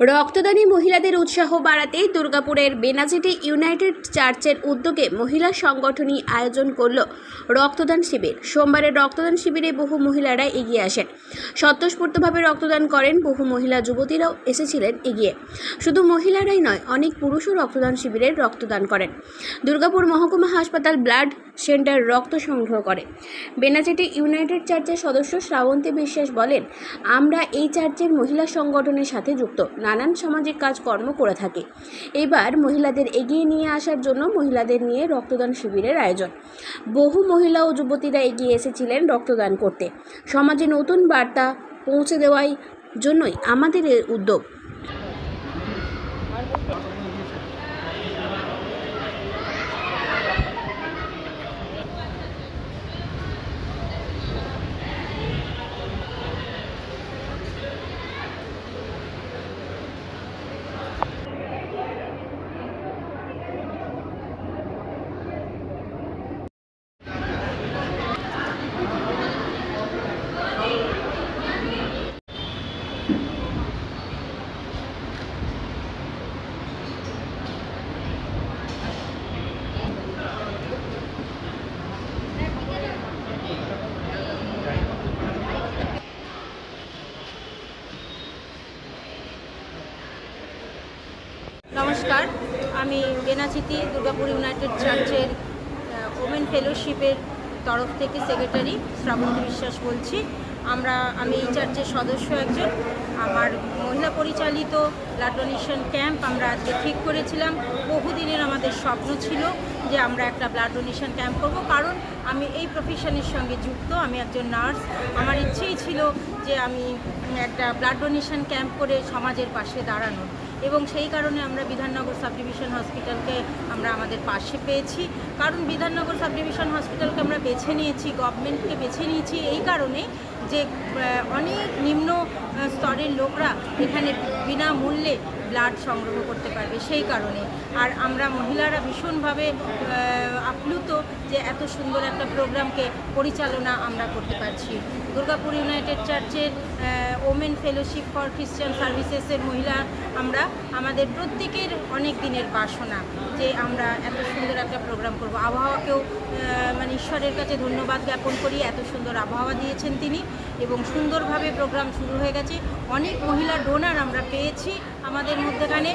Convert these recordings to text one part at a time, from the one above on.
রক্তদানী মহিলাদের উৎসাহ বাড়াতে দুর্গাপুরের বেনাজিটি ইউনাইটেড চার্চের উদ্যোগে মহিলা সংগঠনই আয়োজন করল রক্তদান শিবির। সোমবারের রক্তদান শিবিরে বহু মহিলারা এগিয়ে আসেন। স্বতঃস্ফূর্তভাবে রক্তদান করেন বহু মহিলা যুবতীরাও এসেছিলেন এগিয়ে। শুধু মহিলারাই নয়, অনেক পুরুষও রক্তদান শিবিরে রক্তদান করেন। দুর্গাপুর মহকুমা হাসপাতাল ব্লাড সেন্টার রক্ত সংগ্রহ করে। বেনাচিটি ইউনাইটেড চার্চের সদস্য শ্রাবন্তী বিশ্বাস বলেন, আমরা এই চার্চের মহিলা সংগঠনের সাথে যুক্ত। নানান সামাজিক কাজকর্ম করে থাকে। এবার মহিলাদের এগিয়ে নিয়ে আসার জন্য মহিলাদের নিয়ে রক্তদান শিবিরের আয়োজন। বহু মহিলা ও যুবতীরা এগিয়ে এসেছিলেন রক্তদান করতে। সমাজে নতুন বার্তা পৌঁছে দেওয়াই জন্যই আমাদের উদ্যোগ। নমস্কার। আমি বেনাচিতি দুর্গাপুর ইউনাইটেড চার্চের ওমেন ফেলোশিপের তরফ থেকে সেক্রেটারি শ্রাবন্তী বিশ্বাস বলছি। আমরা, আমি এই চার্চের সদস্য একজন। আমার মহিলা পরিচালিত ব্লাড ডোনেশন ক্যাম্প আমরা আজকে ঠিক করেছিলাম। বহুদিনের আমাদের স্বপ্ন ছিল যে আমরা একটা ব্লাড ডোনেশন ক্যাম্প করব। কারণ আমি এই প্রফেশনের সঙ্গে যুক্ত, আমি একজন নার্স আমার ইচ্ছেই ছিল যে আমি একটা ব্লাড ডোনেশন ক্যাম্প করে সমাজের পাশে দাঁড়ানোর এবং সেই কারণে আমরা বিধাননগর সাব ডিভিশন হসপিটালকে আমরা আমাদের পাশে পেয়েছি। কারণ বিধাননগর সাব ডিভিশন হসপিটালকে আমরা বেছে নিয়েছি গভর্নমেন্টকে বেছে নিয়েছি, এই কারণে যে অনেক নিম্ন স্তরের লোকরা এখানে বিনামূল্যে ব্লাড সংগ্রহ করতে পারবে সেই কারণে। আর আমরা মহিলারা ভীষণভাবে আপ্লুত যে এত সুন্দর একটা প্রোগ্রামকে পরিচালনা আমরা করতে পারছি। দুর্গাপুর ইউনাইটেড চার্চের ওমেন ফেলোশিপ ফর খ্রিস্টান সার্ভিসেসের মহিলা আমরা, আমাদের প্রত্যেকের অনেক দিনের বাসনা যে আমরা এত সুন্দর একটা প্রোগ্রাম করব। আবহাওয়াকেও মানে ঈশ্বরের কাছে ধন্যবাদ জ্ঞাপন করি, এত সুন্দর আবহাওয়া দিয়েছেন তিনি এবং সুন্দরভাবে প্রোগ্রাম শুরু হয়ে গেছে। অনেক মহিলা ডোনার আমরা পেয়েছি আমাদের মধ্যেখানে।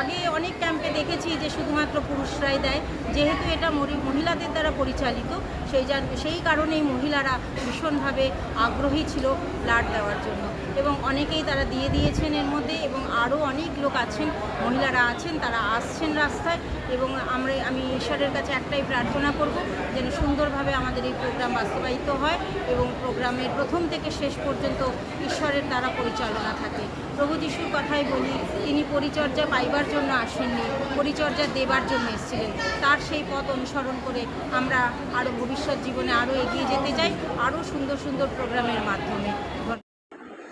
আগে অনেক ক্যাম্পে দেখেছি যে শুধুমাত্র পুরুষরাই দেয়। যেহেতু এটা মহিলাদের দ্বারা পরিচালিত, সেই সেই কারণেই মহিলারা ভীষণভাবে আগ্রহী ছিল ব্লাড দেওয়ার জন্য। এবং অনেকেই তারা দিয়ে দিয়েছেন এর মধ্যে এবং আরও অনেক লোক আছেন, মহিলারা আছেন, তারা আসছেন রাস্তায় এবং আমরা, আমি ঈশ্বরের কাছে একটাই প্রার্থনা করব যেন সুন্দরভাবে আমাদের এই প্রোগ্রাম বাস্তবায়িত হয় এবং প্রোগ্রামের প্রথম থেকে শেষ পর্যন্ত ঈশ্বরের দ্বারা পরিচালনা থাকে। প্রভু যিশুর কথাই বলি, তিনি পরিচর্যা পাইবার জন্য আসেননি, পরিচর্যা দেবার জন্য এসেছিলেন। তার সেই পথ অনুসরণ করে আমরা আরও ভবিষ্যৎ জীবনে আরও এগিয়ে যেতে চাই, আরও সুন্দর সুন্দর প্রোগ্রামের মাধ্যমে।